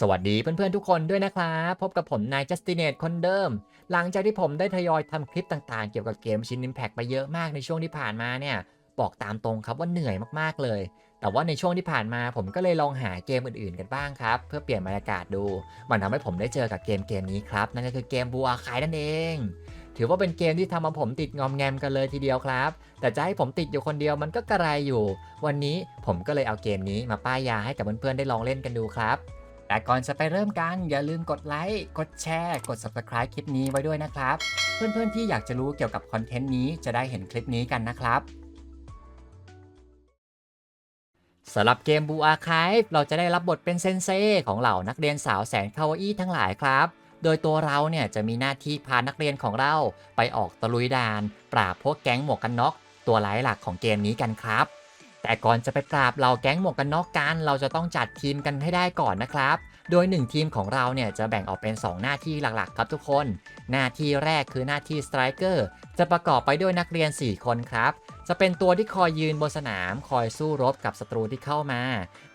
สวัสดีเพื่อนๆทุกคนด้วยนะครับ พบกับผมนายจัสตินเนตคนเดิม หลังจากที่ผมได้ทยอยทำคลิปต่างๆ เกี่ยวกับเกมชิน Impact ไปเยอะมากในช่วงที่ผ่านมาเนี่ย บอกตามตรงครับว่าเหนื่อยมากๆเลย แต่ว่าในช่วงที่ผ่านมาผมก็เลยลองหาเกมอื่นๆกันบ้างครับ เพื่อเปลี่ยนบรรยากาศดู มันทำให้ผมได้เจอกับเกมเกมนี้ครับ นั่นก็คือเกมบัวขายนั่นเอง ถือว่าเป็นเกมที่ทำมาผมติดงอมแงมกันเลยทีเดียวครับ แต่จะให้ผมติดอยู่คนเดียวมันก็กระไรอยู่ วันนี้ผมก็เลยเอาเกมนี้มาป้ายยาให้กับเพื่อนๆได้ลองเล่นกันดูครับ แต่ก่อนจะไปเริ่มกัน อย่าลืมกดไลค์ กดแชร์ กด subscribe คลิปนี้ไว้ด้วยนะครับ เพื่อนๆที่อยากจะรู้เกี่ยวกับคอนเทนต์นี้จะได้เห็นคลิปนี้กันนะครับสำหรับเกมบูอาคายเราจะได้รับบทเป็นเซนเซของเหล่านักเรียนสาวแสนคาวาอี้ทั้งหลายครับ โดยตัวเราเนี่ยจะมีหน้าที่พานักเรียนของเราไปออกตะลุยดาน ปราบพวกแก๊งหมวกกันน็อกตัวร้ายหลักของเกมนี้กันครับ แต่ก่อนจะไปปราบเหล่าแก๊งหมวกกันน็อกกัน เราจะต้องจัดทีมกันให้ได้ก่อนนะครับ โดย 1 ทีมของเราเนี่ยจะแบ่งออกเป็น 2 หน้าที่หลักๆ ครับทุกคน หน้าที่แรกคือหน้าที่สไตรเกอร์จะประกอบไปด้วยนักเรียน 4 คนครับ จะเป็นตัวที่คอยยืนบนสนาม คอยสู้รบกับศัตรูที่เข้ามา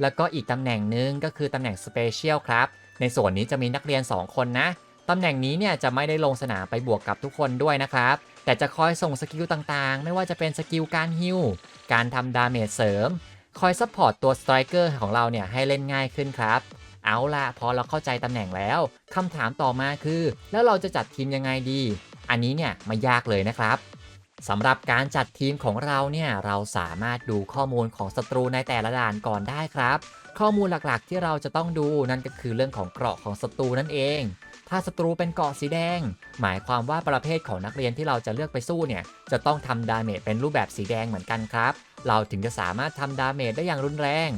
แล้วก็อีกตำแหน่งหนึ่งก็คือตำแหน่งสเปเชียลครับ ในส่วนนี้จะมีนักเรียน 2 คนนะตำแหน่งนี้เนี่ยจะไม่ได้ลงสนามไปบวกกับทุกคนด้วยนะครับ แต่จะคอยส่งสกิลต่างๆ ไม่ว่าจะเป็นสกิลการฮิลการทำดาเมจเสริม คอยซัพพอร์ตตัวสไตรเกอร์ของเราเนี่ยให้เล่นง่ายขึ้นครับ เอาล่ะพอเราเข้าใจตำแหน่งแล้วคำถามต่อมาคือ แล้วเราจะจัดทีมยังไงดี อันนี้เนี่ยไม่ยากเลยนะครับสำหรับการจัดทีมของเราเนี่ยเราสามารถดูข้อมูลของศัตรูในแต่ละด่านก่อนได้ครับ ข้อมูลหลักๆที่เราจะต้องดูนั่นก็คือเรื่องของเกราะของศัตรูนั่นเอง ถ้าศัตรูเป็นเกาะสีแดง หมายความว่าประเภทของนักเรียนที่เราจะเลือกไปสู้เนี่ย จะต้องทำดาเมจเป็นรูปแบบสีแดงเหมือนกันครับ เราถึงจะสามารถทำดาเมจได้อย่างรุนแรง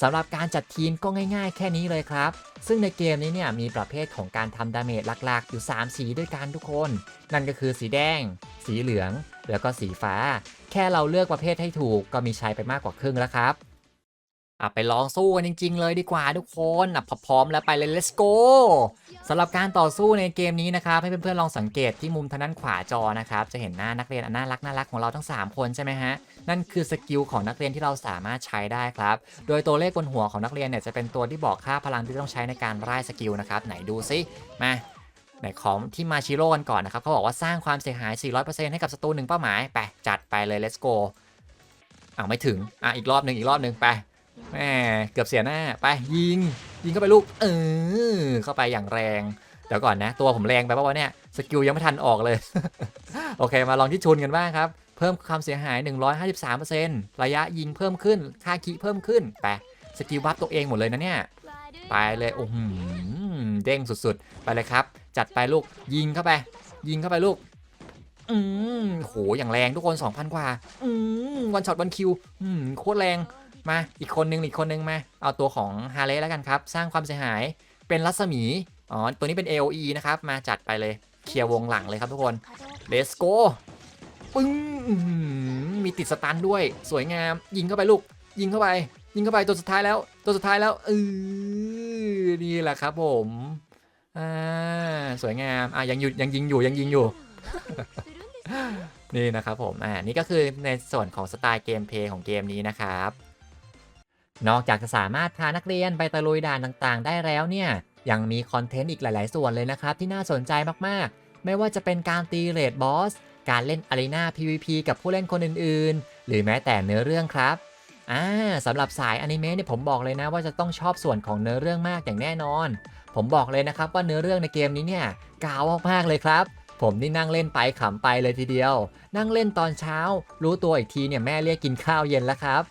สำหรับการจัดทีมก็ง่ายๆ แค่นี้เลยครับ ซึ่งในเกมนี้เนี่ยมีประเภทของการทำดาเมจหลักๆ อยู่ 3 สีด้วยกันทุกคน นั่นก็คือสีแดง สีเหลือง แล้วก็สีฟ้า แค่เราเลือกประเภทให้ถูกก็มีชัยไปมากกว่าครึ่งแล้วครับ อะไปลองสู้กันจริง ๆ เลยดีกว่าทุกคนอะพร้อมๆแล้วไปเลย let's go สำหรับการต่อสู้ในเกมนี้นะครับ ให้เพื่อนๆลองสังเกตที่มุมทางด้านขวาจอนะครับ จะเห็นหน้านักเรียนอันน่ารักน่ารักของเราทั้ง 3 คนใช่ไหมฮะ นั่นคือสกิลของนักเรียนที่เราสามารถใช้ได้ครับ โดยตัวเลขบนหัวของนักเรียนเนี่ยจะเป็นตัวที่บอกค่าพลังที่ต้องใช้ในการไล่สกิลนะครับ ไหนดูซิมาไหนของที่มาชิโร่กันก่อนนะครับเขาบอกว่าสร้างความเสียหาย 400%ให้กับศัตรูหนึ่งเป้าหมายไปจัดไปเลย let's go อ้าวไม่ถึงอะอีกรอบหนึ่งอีกรอบหนึ่งไป แหมเกือบเสียหน้าไปยิง ยิงเข้าไปลูกเออเข้าไปอย่างแรงเดี๋ยวก่อนนะ ตัวผมแรงไปป่าวะเนี่ยสกิลยังไม่ทันออกเลย โอเค มาลองที่ชุนกันบ้างครับ เพิ่มความเสียหาย 153%ระยะยิงเพิ่มขึ้น ค่าคีเพิ่มขึ้นไปสกิลบัฟตัวเองหมดเลยนะเนี่ยไปเลยโอ้โหเด้งสุดๆ ไปเลยครับ จัดไปลูกยิงเข้าไป ยิงเข้าไปลูก อืมโหอย่างแรงทุกคน 2,000 กว่า อืมวันช็อตวันคิว อืมโคตรแรง มาอีกคนนึงอีกคนนึงมาเอาตัวของฮาร์เลย์แล้วกันครับ สร้างความเสียหายเป็นรัศมีอ๋อตัวนี้เป็น AOE นะครับ มาจัดไปเลยเคลียร์วงหลังเลยครับทุกคน Let's go ปึ้งมีติดสตันด้วย สวยงาม ยิงเข้าไปลูก ยิงเข้าไป ยิงเข้าไปตัวสุดท้ายแล้ว ตัวสุดท้ายแล้วเออนี่แหละครับผมอ่าสวยงามอะยังอยู่ยังยิงอยู่ยังยิงอยู่ นี่นะครับผมอ่านี่ก็คือในส่วนของสไตล์เกมเพลย์ของเกมนี้นะครับ นอกจากจะสามารถพานักเรียนไปตะลุยด่านต่างๆ ได้แล้วเนี่ย ยังมีคอนเทนต์อีกหลาย ๆ ส่วนเลยนะครับ ที่น่าสนใจมากๆ ไม่ว่าจะเป็นการตีเรดบอส การเล่นอารีนา PVP กับผู้เล่นคนอื่นๆ หรือแม้แต่เนื้อเรื่องครับอ่าสำหรับสายอนิเมะเนี่ยผมบอกเลยนะว่าจะต้องชอบส่วนของเนื้อเรื่องมากอย่างแน่นอน ผมบอกเลยนะครับว่าเนื้อเรื่องในเกมนี้เนี่ยกาวมากๆเลยครับ ผมนี่นั่งเล่นไปขำไปเลยทีเดียว นั่งเล่นตอนเช้า รู้ตัวอีกทีเนี่ยแม่เรียกกินข้าวเย็นแล้วครับ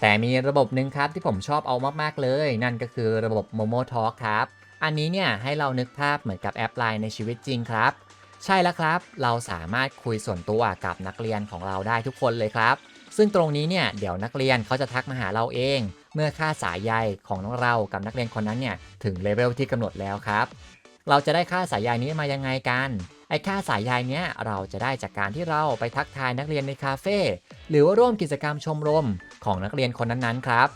แต่มีระบบหนึ่งครับที่ผมชอบเอามาก ๆ เลย นั่นก็คือระบบ Momo Talk ครับ อันนี้เนี่ยให้เรานึกภาพเหมือนกับแอปไลน์ในชีวิตจริงครับ ใช่แล้วครับ เราสามารถคุยส่วนตัวกับนักเรียนของเราได้ทุกคนเลยครับ ซึ่งตรงนี้เนี่ยเดี๋ยวนักเรียนเขาจะทักมาหาเราเอง เมื่อค่าสายใยของเรากับนักเรียนคนนั้นเนี่ยถึงเลเวลที่กำหนดแล้วครับ เราจะได้ค่าสายใยนี้มายังไงกันไอ้ค่าสายใยเนี้ยเราจะได้จากการที่เราไปทักทายนักเรียนในคาเฟ่หรือว่าร่วมกิจกรรมชมรมของนักเรียนคนนั้นๆครับ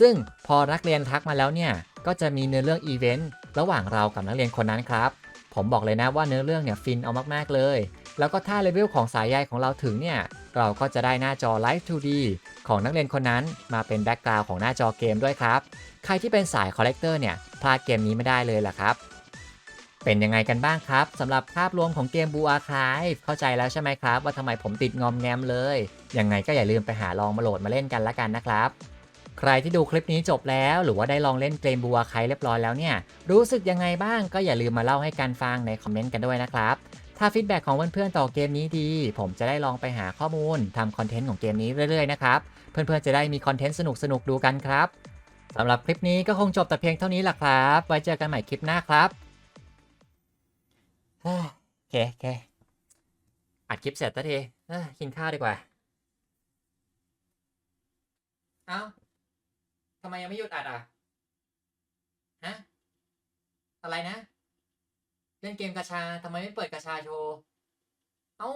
ซึ่งพอนักเรียนทักมาแล้วเนี่ยก็จะมีเนื้อเรื่องอีเวนต์ระหว่างเรากับนักเรียนคนนั้นครับ ผมบอกเลยนะว่าเนื้อเรื่องเนี่ยฟินเอามากๆเลย แล้วก็ถ้าเลเวลของสายใยของเราถึงเนี่ยเราก็จะได้หน้าจอ Live 2D ของนักเรียนคนนั้นมาเป็นแบ็กกราวด์ของหน้าจอเกมด้วยครับ ใครที่เป็นสายคอลเลกเตอร์เนี่ยพลาดเกมนี้ไม่ได้เลยล่ะครับ เป็นยังไงกันบ้างครับสำหรับภาพรวมของเกมบูอาคายเข้าใจแล้วใช่ไหมครับ ว่าทำไมผมติดงอมแงมเลยยังไงก็อย่าลืมไปหาลองมาโหลดมาเล่นกันละกันนะครับ ใครที่ดูคลิปนี้จบแล้ว หรือว่าได้ลองเล่นเกมบูอาคายเรียบร้อยแล้วเนี่ยรู้สึกยังไงบ้างก็อย่าลืมมาเล่าให้กันฟังในคอมเมนต์กันด้วยนะครับถ้าฟีดแบ็กของเพื่อนๆต่อเกมนี้ดี ผมจะได้ลองไปหาข้อมูลทำคอนเทนต์ของเกมนี้เรื่อยๆนะครับเพื่อนๆจะได้มีคอนเทนต์สนุกๆดูกันครับสำหรับคลิปนี้ก็คงจบแต่เพียงเท่านี้แหละครับ ไว้เจอกันใหม่คลิปหน้าครับ เฮ้ยโอเคโอเคอัดคลิปเสร็จแล้วทีกินข้าวดีกว่า เอ้าทำไมยังไม่หยุดอัดอะ ฮะ อะไรนะ เล่นเกมกาชาทำไมไม่เปิดกาชาโชว์ เอ้า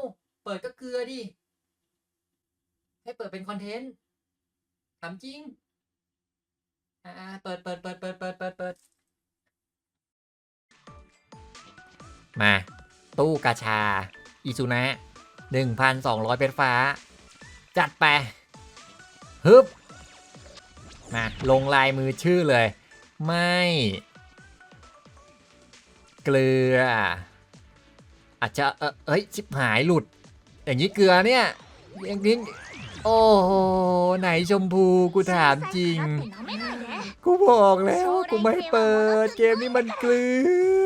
เปิดก็เกลือดิ ให้เปิดเป็นคอนเทนต์ถามจริง อ่าเปิดเปิดเปิดเปิดเปิดเปิดเปิด มา ตู้กาชา อิซุนะ1,200เป็นฟ้า จัดไป ฮึบ มา ลงลายมือชื่อเลย ไม่ เกลือ อาจจะเออเอ้ยชิบหายหลุด อย่างนี้เกลือเนี่ยอย่างนี้โอ้โห ไหนชมพูกูถามจริง กูบอกแล้วว่ากูไม่เปิด เกมนี้มันเกลือ